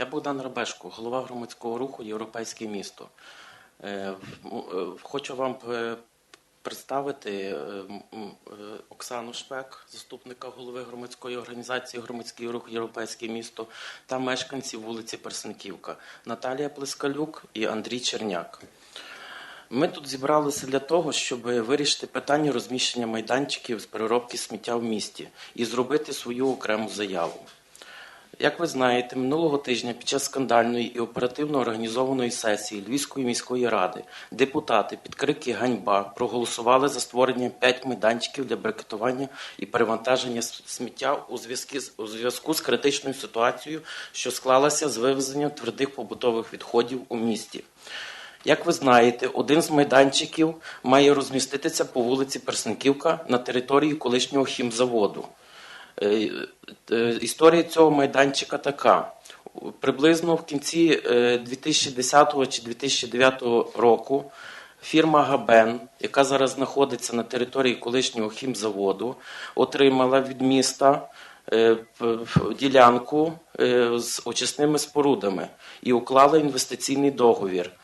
Я Богдан Рабешко, голова громадського руху Європейське місто. Е, е, Хочу вам е, представити Оксану Шпек, заступника голови громадської організації Громадський рух Європейське місто та мешканців вулиці Персенківка Наталія Плескалюк і Андрій Черняк. Ми тут зібралися для того, щоб вирішити питання розміщення майданчиків з переробки сміття в місті і зробити свою окрему заяву. Як ви знаєте, минулого тижня під час скандальної і оперативно організованої сесії Львівської міської ради депутати під крики ганьба проголосували за створення п'ять майданчиків для брикетування і перевантаження сміття у зв'язку з у зв'язку з критичною ситуацією, що склалася з вивезенням твердих побутових відходів у місті. Як ви знаєте, один з майданчиків має розміститися по вулиці Персенківка на території колишнього хімзаводу. Е, е, Історія цього майданчика така. Приблизно в кінці е, 2010 чи 2009 року фірма Габен, яка зараз знаходиться на території колишнього хімзаводу, отримала від міста е, ділянку е, з очисними спорудами і уклала інвестиційний договір е,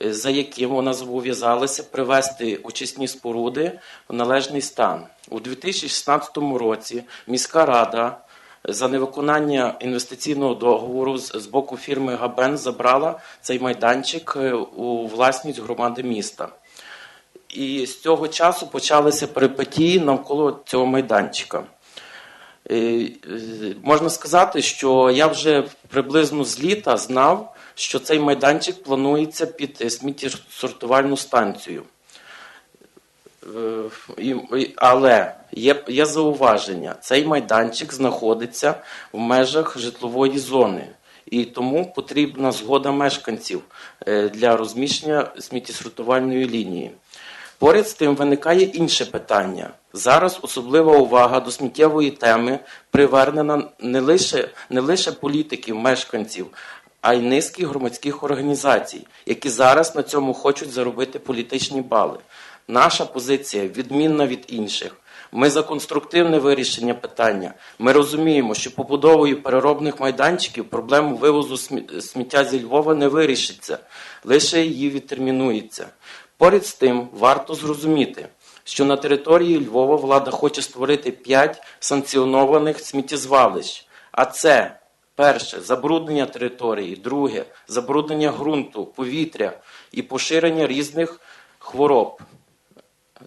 за яким вона зобов'язалася привести очисні споруди в належний стан. У 2016 році міська рада за невиконання інвестиційного договору з з боку фірми Габен забрала цей майданчик е, у власність громади міста. І з цього часу почалися перипетії навколо цього майданчика. Е, е, Можна сказати, що я вже приблизно з літа знав, що цей майданчик планується під е, сміттєсортувальну станцію. Але є, є зауваження: цей майданчик знаходиться в межах житлової зони, і тому потрібна згода мешканців для розміщення сміттєсортувальної лінії. Поряд з тим виникає інше питання. Зараз особлива увага до сміттєвої теми привернена не лише, не лише політиків, мешканців, а й низки громадських організацій, які зараз на цьому хочуть заробити політичні бали. Наша позиція відмінна від інших. Ми за конструктивне вирішення питання. Ми розуміємо, що побудовою переробних майданчиків проблему вивозу сміття зі Львова не вирішиться, лише її відтермінується. Поряд з тим, варто зрозуміти, що на території Львова влада хоче створити 5 санкціонованих сміттєзвалищ. А це перше забруднення території, друге забруднення ґрунту, повітря і поширення різних хвороб.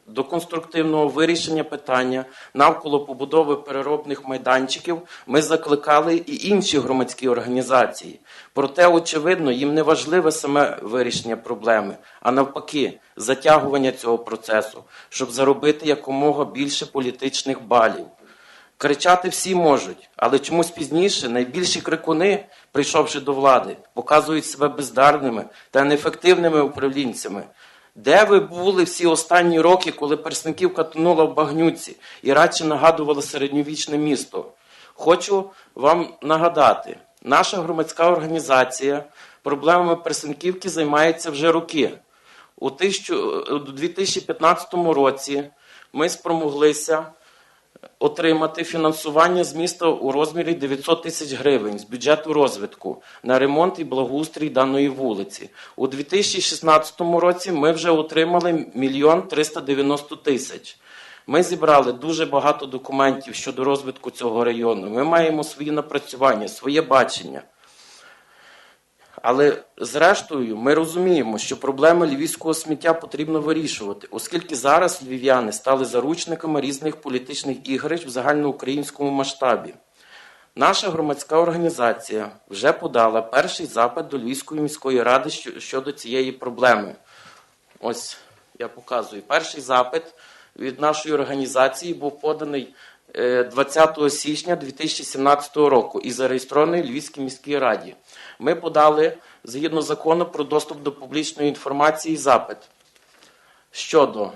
До конструктивного вирішення питання навколо побудови переробних майданчиків ми закликали і інші громадські організації. Проте, очевидно, їм не важливе саме вирішення проблеми, а навпаки, затягування цього процесу, щоб заробити якомога більше політичних балів. Кричати всі можуть, але чомусь пізніше найбільші крикуни, прийшовши до влади, показують себе бездарними та неефективними управлінцями. Де ви були всі останні роки, коли Персниківка тонула в багнюці і радше нагадувала середньовічне місто? Хочу вам нагадати, наша громадська організація проблемами Персенківки займається вже роки. У тисячу- у 2015 році ми спромоглися отримати фінансування з міста у розмірі 900 тисяч гривень з бюджету розвитку на ремонт і благоустрій даної вулиці. У 2016 році ми вже отримали мільйон 390 тисяч. Ми зібрали дуже багато документів щодо розвитку цього району. Ми маємо свої напрацювання, своє бачення. Але зрештою ми розуміємо, що проблеми львівського сміття потрібно вирішувати, оскільки зараз львів'яни стали заручниками різних політичних ігрищ в загальноукраїнському масштабі. Наша громадська організація вже подала перший запит до Львівської міської ради щодо цієї проблеми. Ось я показую. Перший запит від нашої організації був поданий 20 січня 2017 року і зареєстрований Львівській міській раді. Ми подали згідно закону про доступ до публічної інформації запит щодо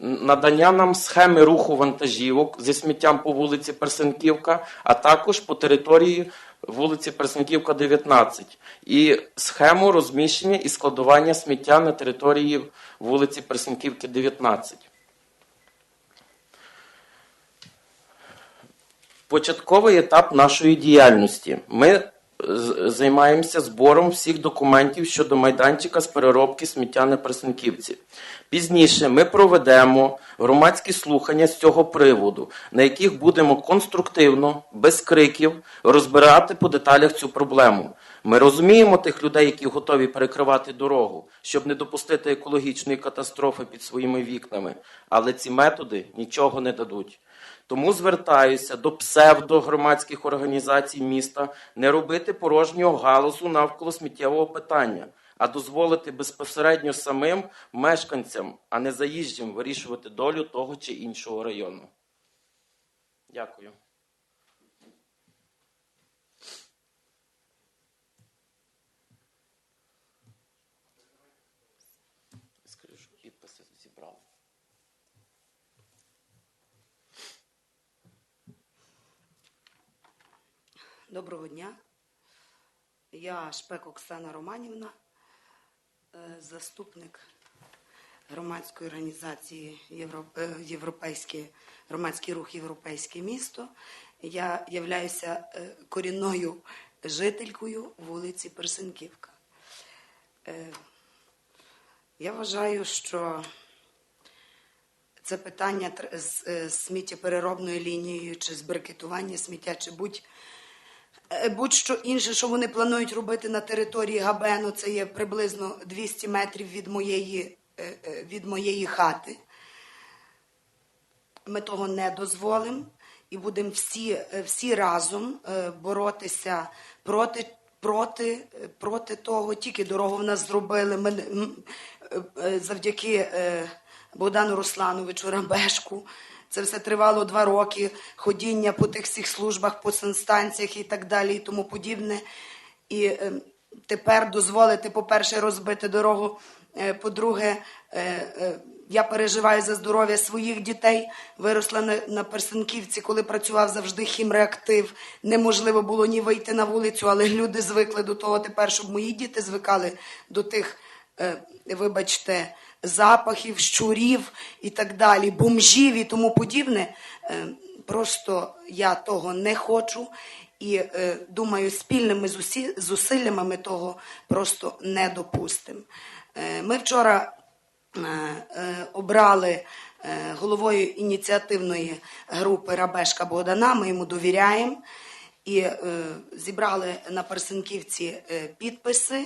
надання нам схеми руху вантажівок зі сміттям по вулиці Персенківка, а також по території вулиці Персенківка, 19, і схему розміщення і складування сміття на території вулиці Персенківки, 19. Початковий етап нашої діяльності. Ми займаємося збором всіх документів щодо майданчика з переробки сміття на Пресенківці. Пізніше ми проведемо громадські слухання з цього приводу, на яких будемо конструктивно, без криків, розбирати по деталях цю проблему. Ми розуміємо тих людей, які готові перекривати дорогу, щоб не допустити екологічної катастрофи під своїми вікнами, але ці методи нічого не дадуть. Тому звертаюся до псевдогромадських організацій міста не робити порожнього галузу навколо сміттєвого питання, а дозволити безпосередньо самим мешканцям, а не заїжджим вирішувати долю того чи іншого району. Дякую. Скажи, що підписи зібрали. Доброго дня. Я Шпек Оксана Романівна, е, заступник громадської організації е, Європейський громадський рух Європейське місто. Я являюся е, корінною жителькою вулиці Персенківка. Я вважаю, що це питання з сміттєпереробною лінією чи з брикетування сміття, чи будь Будь-що інше, що вони планують робити на території Габену, це є приблизно 200 метрів від моєї, е, е, від моєї хати. Ми того не дозволимо і будемо всі, е, всі разом е, боротися проти, проти, е, проти того. Тільки дорогу в нас зробили. Ми, е, е, завдяки е, Богдану Руслановичу Рамбешку. Це все тривало два роки, ходіння по тих всіх службах, по санстанціях і так далі, і тому подібне. І е, тепер дозволити, по-перше, розбити дорогу. е, По-друге, е, я переживаю за здоров'я своїх дітей. Виросла на, на Персенківці, коли працював завжди хімреактив. Неможливо було ні вийти на вулицю, але люди звикли до того тепер, щоб мої діти звикали до тих, вибачте, запахів, щурів і так далі, бомжів і тому подібне. Е, Просто я того не хочу. І е, думаю, спільними зусиллями ми того просто не допустимо. Е, ми вчора обрали головою ініціативної групи Рабешка Богдана. Ми йому довіряємо і е, зібрали на Персенківці підписи.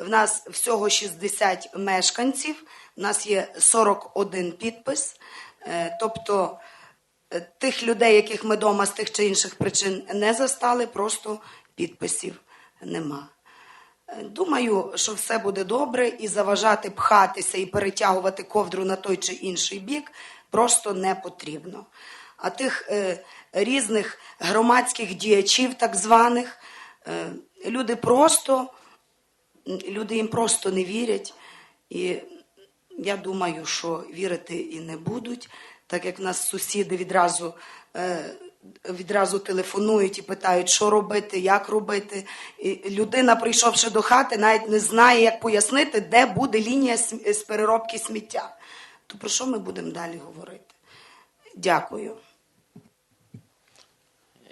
В нас всього 60 мешканців, в нас є 41 підпис. Е, Тобто е, тих людей, яких ми вдома з тих чи інших причин не застали, просто підписів нема. Е, Думаю, що все буде добре і заважати пхатися і перетягувати ковдру на той чи інший бік просто не потрібно. А тих е, різних громадських діячів, так званих, е, люди просто люди їм просто не вірять. І я думаю, що вірити і не будуть, так як в нас сусіди відразу, е, відразу телефонують і питають, що робити, як робити. І людина, прийшовши до хати, навіть не знає, як пояснити, де буде лінія з переробки сміття. То про що ми будемо далі говорити? Дякую.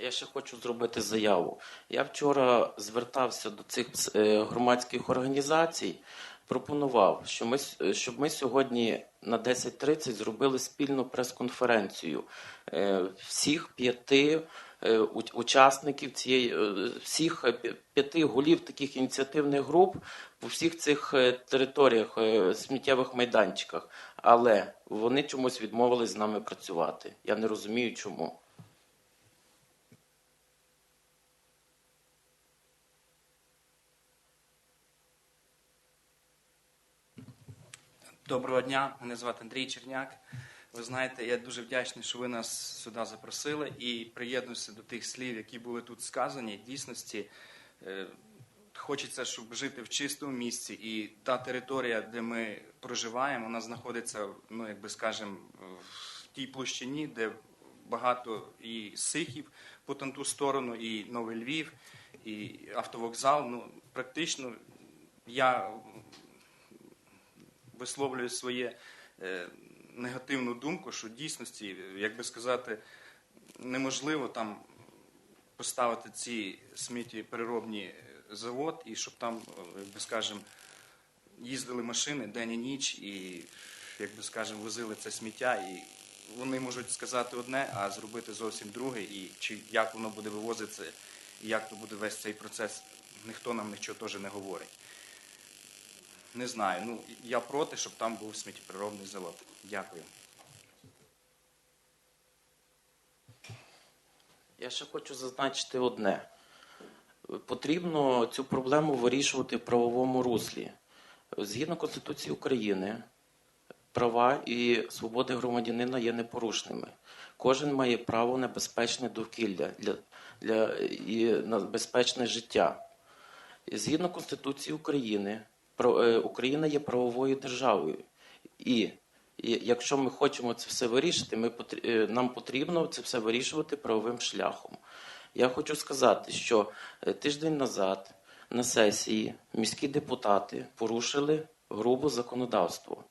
Я ще хочу зробити заяву. Я вчора звертався до цих е, громадських організацій, пропонував, що ми, е, щоб ми сьогодні на 10.30 зробили спільну прес-конференцію е, всіх п'яти учасників цієї, всіх п'яти голів таких ініціативних груп по всіх цих територіях, сміттєвих майданчиках. Але вони чомусь відмовились з нами працювати. Я не розумію, чому. Доброго дня, мене звати Андрій Черняк. Ви знаєте, я дуже вдячний, що ви нас сюди запросили і приєднуюся до тих слів, які були тут сказані. В дійсності е, хочеться, щоб жити в чистому місці, і та територія, де ми проживаємо, вона знаходиться, ну як би скажемо, в тій площині, де багато і сихів по там ту сторону, і Новий Львів, і автовокзал. Ну практично я висловлює своє е, негативну думку, що в дійсності, як би сказати, неможливо там поставити ці сміттєпереробні завод і щоб там, е, як би скажемо, їздили машини день і ніч і, як би скажемо, возили це сміття. І вони можуть сказати одне, а зробити зовсім друге. І чи як воно буде вивозитися, і як то буде весь цей процес, ніхто нам нічого теж не говорить. Не знаю. Ну, я проти, щоб там був сміттєпереробний завод. Дякую. Я ще хочу зазначити одне. Потрібно цю проблему вирішувати в правовому руслі. Згідно Конституції України, права і свободи громадянина є непорушними. Кожен має право на безпечне довкілля для, для, і на безпечне життя. Згідно Конституції України, Україна є правовою державою. І, і якщо ми хочемо це все вирішити, ми, е, нам потрібно це все вирішувати правовим шляхом. Я хочу сказати, що е, тиждень назад на сесії міські депутати порушили грубо законодавство.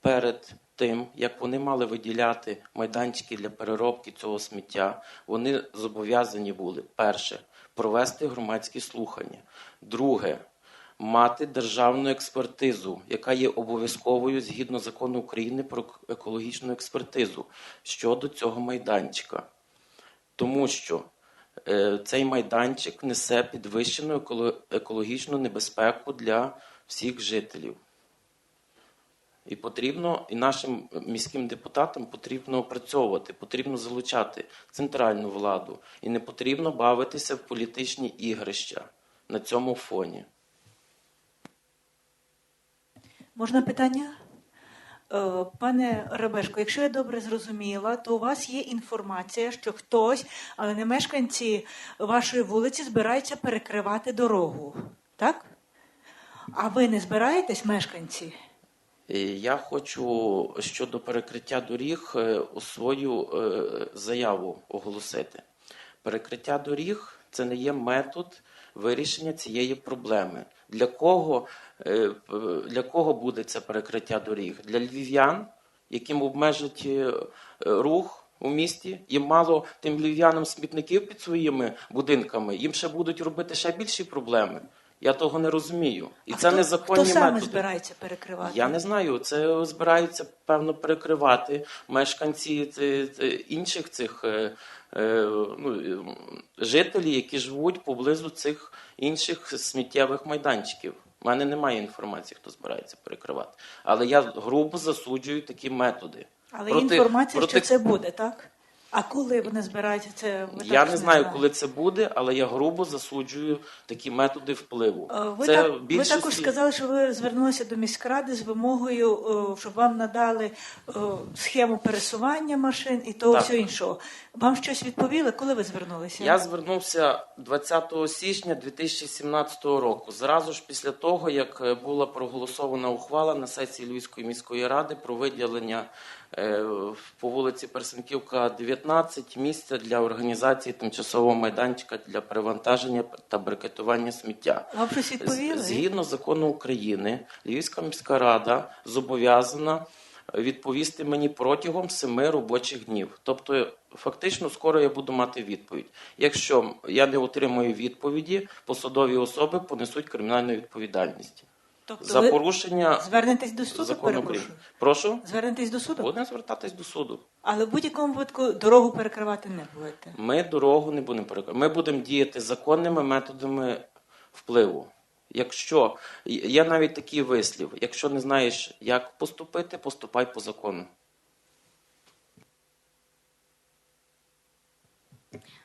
Перед тим, як вони мали виділяти майданчики для переробки цього сміття, вони зобов'язані були перше провести громадські слухання, друге мати державну експертизу, яка є обов'язковою згідно закону України про екологічну експертизу щодо цього майданчика. Тому що е, цей майданчик несе підвищену еколо- екологічну небезпеку для всіх жителів. І потрібно, і нашим міським депутатам потрібно опрацьовувати, потрібно залучати центральну владу. І не потрібно бавитися в політичні ігрища на цьому фоні. Можна питання? Е, Пане Ребешко, якщо я добре зрозуміла, то у вас є інформація, що хтось, але не мешканці вашої вулиці, збираються перекривати дорогу. Так? А ви не збираєтесь, мешканці? Я хочу щодо перекриття доріг е, свою е, заяву оголосити. Перекриття доріг це не є метод вирішення цієї проблеми. Для кого, е, для кого буде це перекриття доріг? Для львів'ян, яким обмежать е, е, рух у місті. Їм мало тим львів'янам смітників під своїми будинками. Їм ще будуть робити ще більші проблеми. Я того не розумію. І а це хто, незаконні хто саме методи. збирається перекривати? Я не знаю. Це збираються певно перекривати мешканці ц- ц- інших цих е, е, ну, е, жителі, які живуть поблизу цих інших сміттєвих майданчиків. У мене немає інформації, хто збирається перекривати. Але я грубо засуджую такі методи. Але Проти- інформація, проти- що це буде, так? А коли вони збираються це? Ви Я не знаю, знаєте. коли це буде, але я грубо засуджую такі методи впливу. Е, Ви, це так, в ви також сказали, що ви звернулися до міськради з вимогою, е, щоб вам надали е, схему пересування машин і того всього іншого. Вам щось відповіли, коли ви звернулися? Я звернувся 20 січня 2017 року, зразу ж після того, як була проголосована ухвала на сесії Львівської міської ради про виділення по вулиці Персенківка, 19 місця для організації тимчасового майданчика для перевантаження та брикетування сміття. Відповіли? Згідно закону України, Львівська міська рада зобов'язана відповісти мені протягом семи робочих днів. Тобто, фактично, скоро я буду мати відповідь. Якщо я не отримую відповіді, посадові особи понесуть кримінальну відповідальність Тобто за ви порушення звернетесь до суду, закону перепрошую? Прошу, Звернетесь до суду? будемо звертатись до суду. Але в будь-якому випадку дорогу перекривати не будете. Ми дорогу не будемо перекривати. Ми будемо діяти законними методами впливу. Якщо є навіть такий вислів, якщо не знаєш, як поступити, поступай по закону.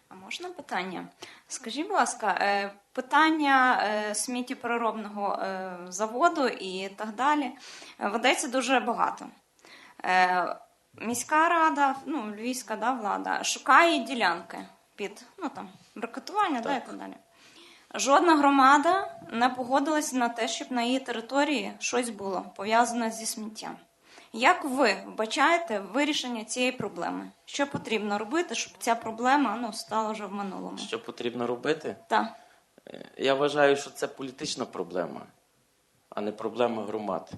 А можна питання? Скажіть, будь ласка, е, питання е, сміттєпереробного е, заводу і так далі е, ведеться дуже багато. Міська рада, ну, львівська да, влада, шукає ділянки під ну, там, брикетування да, і так далі. Жодна громада не погодилася на те, щоб на її території щось було пов'язане зі сміттям. Як ви вбачаєте вирішення цієї проблеми? Що потрібно робити, щоб ця проблема ну, стала вже в минулому? Що потрібно робити? Так. Е, Я вважаю, що це політична проблема, а не проблема громад.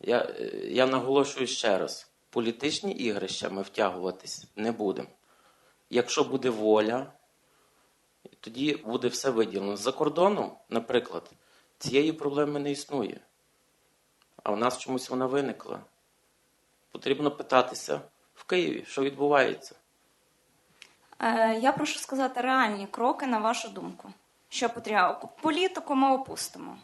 Я, е, я наголошую ще раз: політичні ігрища ми втягуватись не будемо. Якщо буде воля, Тоді буде все виділено. За кордоном, наприклад, цієї проблеми не існує. А в нас чомусь вона виникла. Потрібно питатися в Києві, що відбувається. Е, Я прошу сказати реальні кроки на вашу думку. Що потрібно? Політику ми опустимо.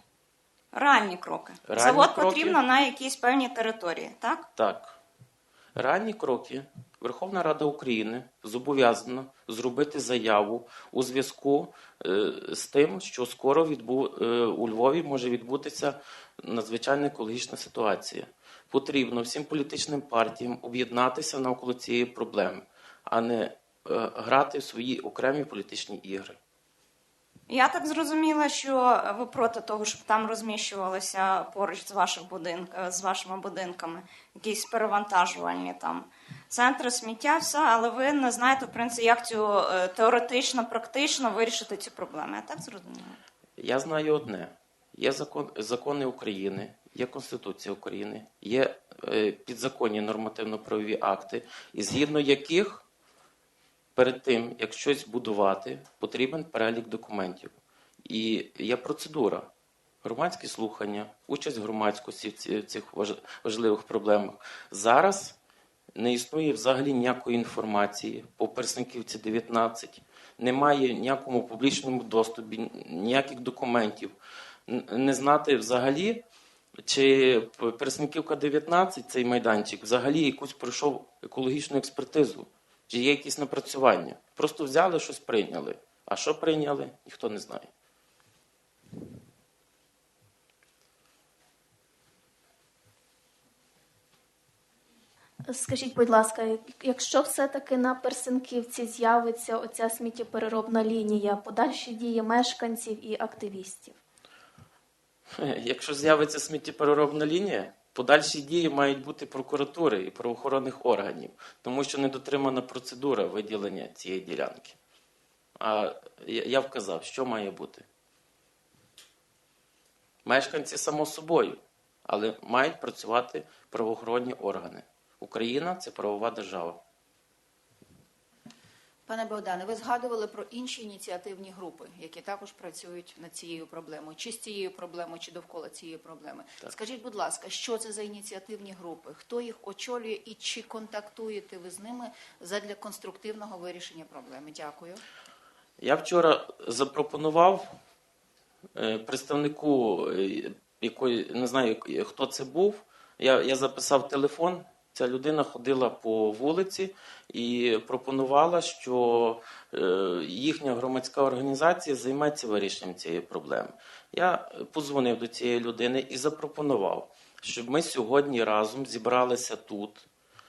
Реальні кроки. Реальні Завод кроки? потрібно на якійсь певній території, так? Так. Реальні кроки Верховна Рада України зобов'язана зробити заяву у зв'язку е, з тим, що скоро відбу... е, у Львові може відбутися надзвичайна екологічна ситуація. Потрібно всім політичним партіям об'єднатися навколо цієї проблеми, а не е, грати в свої окремі політичні ігри. Я так зрозуміла, що ви проти того, щоб там розміщувалися поруч з ваших будинк, з вашими будинками якісь перевантажувальні там центри сміття, все, але ви не знаєте, в принципі, як цю е, теоретично, практично вирішити цю проблему. Я так зрозуміла. Я знаю одне: є закон, закони України, є Конституція України, є е, підзаконні нормативно-правові акти, і згідно яких перед тим, як щось будувати, потрібен перелік документів. І є процедура. Громадські слухання, участь громадськості в цих важливих проблемах. Зараз не існує взагалі ніякої інформації по Персенківці 19, немає ніякому публічному доступі, ніяких документів. Не знати взагалі, чи Персенківка 19, цей майданчик, взагалі якусь пройшов екологічну експертизу, чи є якісь напрацювання. Просто взяли щось прийняли. А що прийняли, ніхто не знає. Скажіть, будь ласка, якщо все-таки на Персенківці з'явиться оця сміттєпереробна лінія, подальші дії мешканців і активістів? Якщо з'явиться сміттєпереробна лінія, подальші дії мають бути прокуратури і правоохоронних органів, тому що не дотримана процедура виділення цієї ділянки. А я вказав, що має бути. Мешканці само собою, але мають працювати правоохоронні органи. Україна це правова держава. Пане Богдане, ви згадували про інші ініціативні групи, які також працюють над цією проблемою, чи з цією проблемою, чи довкола цієї проблеми. Скажіть, будь ласка, що це за ініціативні групи? Хто їх очолює і чи контактуєте ви з ними задля конструктивного вирішення проблеми? Дякую. Я вчора запропонував е, представнику, е, якої не знаю, хто це був. Я, я записав телефон. Ця людина ходила по вулиці і пропонувала, що е, їхня громадська організація займеться вирішенням цієї проблеми. Я позвонив до цієї людини і запропонував, щоб ми сьогодні разом зібралися тут,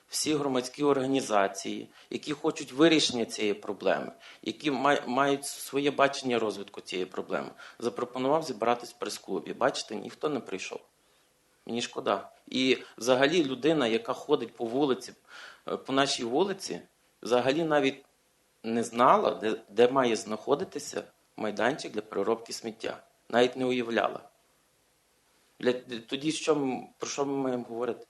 всі громадські організації, які хочуть вирішення цієї проблеми, які мають своє бачення розвитку цієї проблеми, запропонував зібратись в прес-клубі. Бачите, ніхто не прийшов. Мені шкода. І взагалі людина, яка ходить по вулиці, е, по нашій вулиці, взагалі навіть не знала, де, де має знаходитися майданчик для переробки сміття. Навіть не уявляла. Для, тоді що, про що ми маємо говорити?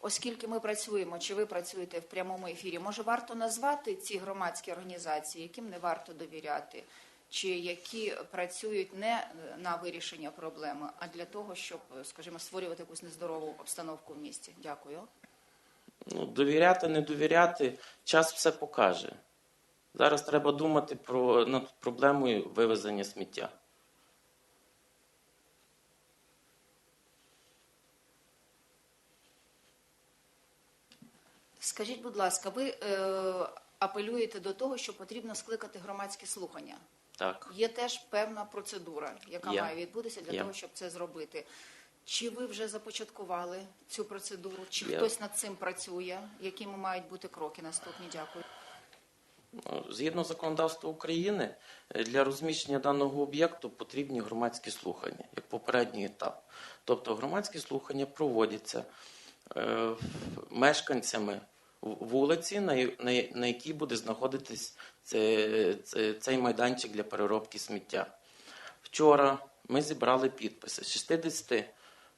Оскільки ми працюємо, чи ви працюєте в прямому ефірі, може варто назвати ці громадські організації, яким не варто довіряти, чи які працюють не на вирішення проблеми, а для того, щоб, скажімо, створювати якусь нездорову обстановку в місті? Дякую. Ну, довіряти, не довіряти, час все покаже. Зараз треба думати про, над проблемою вивезення сміття. Скажіть, будь ласка, ви е, апелюєте до того, що потрібно скликати громадські слухання. Так. Є теж певна процедура, яка Є. має відбутися для Є. того, щоб це зробити. Чи ви вже започаткували цю процедуру? Чи Є. хтось над цим працює? Якими мають бути кроки наступні? Дякую. Ну, Згідно законодавства України, е, для розміщення даного об'єкту потрібні громадські слухання, як попередній етап. Тобто громадські слухання проводяться е, мешканцями вулиці, на, на, на якій буде знаходитись це, це, цей майданчик для переробки сміття. Вчора ми зібрали підписи з 60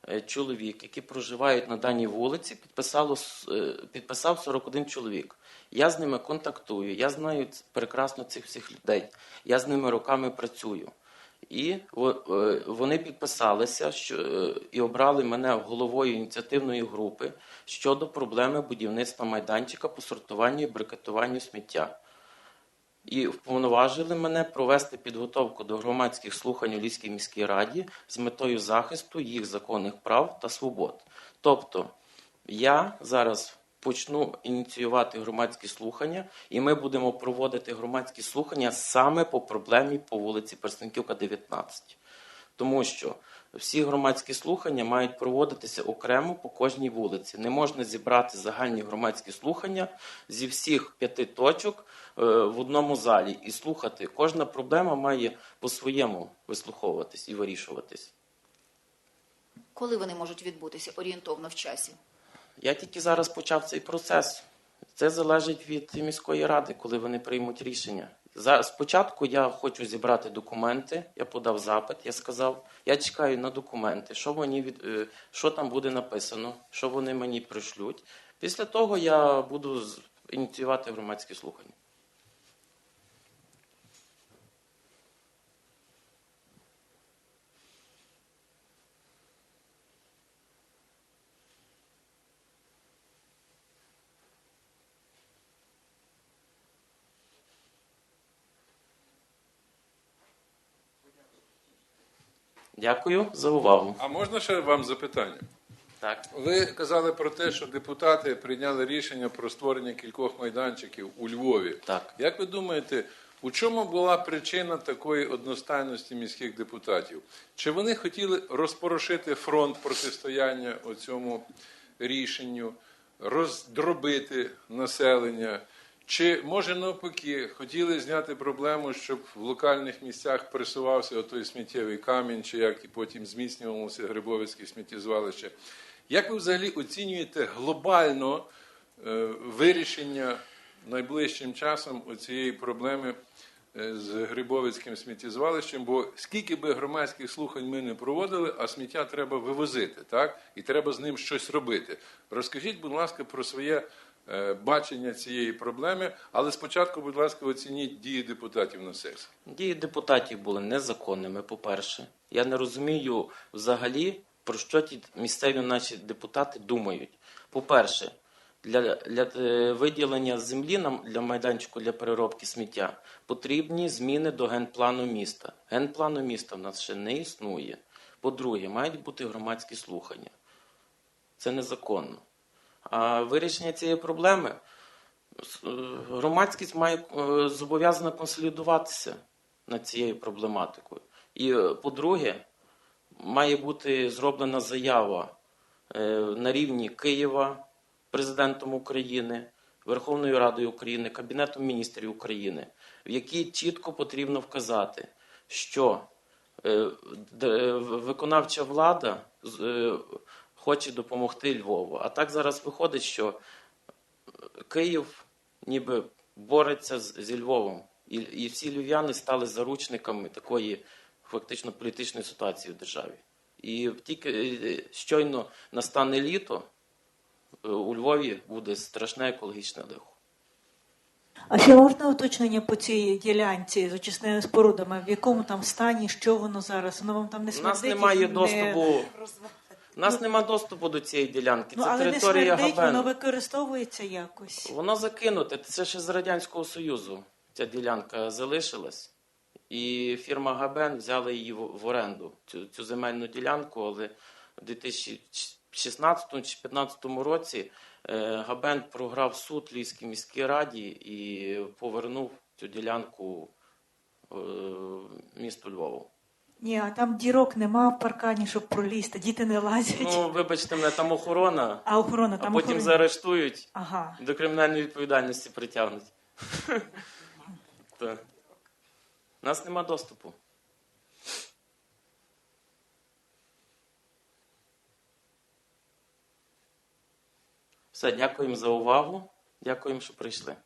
е, чоловік, які проживають на даній вулиці, підписало, е, підписав 41 чоловік. Я з ними контактую, я знаю прекрасно цих всіх людей. Я з ними роками працюю. І е, вони підписалися що, е, і обрали мене головою ініціативної групи щодо проблеми будівництва майданчика по сортуванню і брикетуванню сміття. І вповноважили мене провести підготовку до громадських слухань у Львівській міській раді з метою захисту їх законних прав та свобод. Тобто я зараз почну ініціювати громадські слухання, і ми будемо проводити громадські слухання саме по проблемі по вулиці Персенківка, 19. Тому що всі громадські слухання мають проводитися окремо по кожній вулиці. Не можна зібрати загальні громадські слухання зі всіх п'яти точок е, в одному залі і слухати. Кожна проблема має по-своєму вислуховуватись і вирішуватись. Коли вони можуть відбутися орієнтовно в часі? Я тільки зараз почав цей процес. Це залежить від міської ради, коли вони приймуть рішення. За спочатку я хочу зібрати документи. Я подав запит. Я сказав, я чекаю на документи, що вони від е, що там буде написано, що вони мені пришлють. Після того я буду ініціювати громадські слухання. Дякую за увагу. А можна ще вам запитання? Так. Ви казали про те, що депутати прийняли рішення про створення кількох майданчиків у Львові. Так. Як ви думаєте, у чому була причина такої одностайності міських депутатів? Чи вони хотіли розпорошити фронт протистояння у цьому рішенню, роздробити населення? Чи може навпаки хотіли зняти проблему, щоб в локальних місцях присувався той сміттєвий камінь, чи як і потім зміцнювалося Грибовицьке сміттєзвалище? Як ви взагалі оцінюєте глобально е, вирішення найближчим часом цієї проблеми е, з Грибовицьким сміттєзвалищем? Бо скільки би громадських слухань ми не проводили, а сміття треба вивозити, так? І треба з ним щось робити. Розкажіть, будь ласка, про своє бачення цієї проблеми, але спочатку, будь ласка, оцініть дії депутатів на сесії. Дії депутатів були незаконними, по-перше. Я не розумію взагалі, про що ті місцеві наші депутати думають. По-перше, для, для е, виділення землі нам для майданчику для переробки сміття потрібні зміни до генплану міста. Генплану міста в нас ще не існує. По-друге, мають бути громадські слухання. Це незаконно. А вирішення цієї проблеми е, громадськість має е, зобов'язана консолідуватися над цією проблематикою. І, е, по-друге, має бути зроблена заява на рівні Києва президентом України, Верховною Радою України, Кабінетом міністрів України, в якій чітко потрібно вказати, що виконавча влада хоче допомогти Львову. А так зараз виходить, що Київ ніби бореться з, зі Львовом. І, і всі львів'яни стали заручниками такої фактично політичної ситуації в державі. І тільки е, щойно настане літо, е, у Львові буде страшне екологічне лихо. А ще можна уточнення по цій ділянці з очисними спорудами? В якому там стані, що воно зараз? Воно вам там не У нас немає не- доступу. У нас немає доступу до цієї ділянки. Ну, Це але не територія смердить, Габен. воно використовується якось. Воно закинуте. Це ще з Радянського Союзу. Ця ділянка залишилась. І фірма Габен взяла її в в оренду, цю, цю земельну ділянку, але в 2016 чи 2015 році е, Габен програв суд Львівській міській раді і повернув цю ділянку е, місту Львову. Ні, а там дірок нема в паркані, щоб пролізти, діти не лазять. Ну, вибачте мене, там охорона, а охорона а потім охорона. заарештують. Ага. До кримінальної відповідальності притягнуть. У нас нема доступу. Все, дякуємо за увагу. Дякуємо, що прийшли.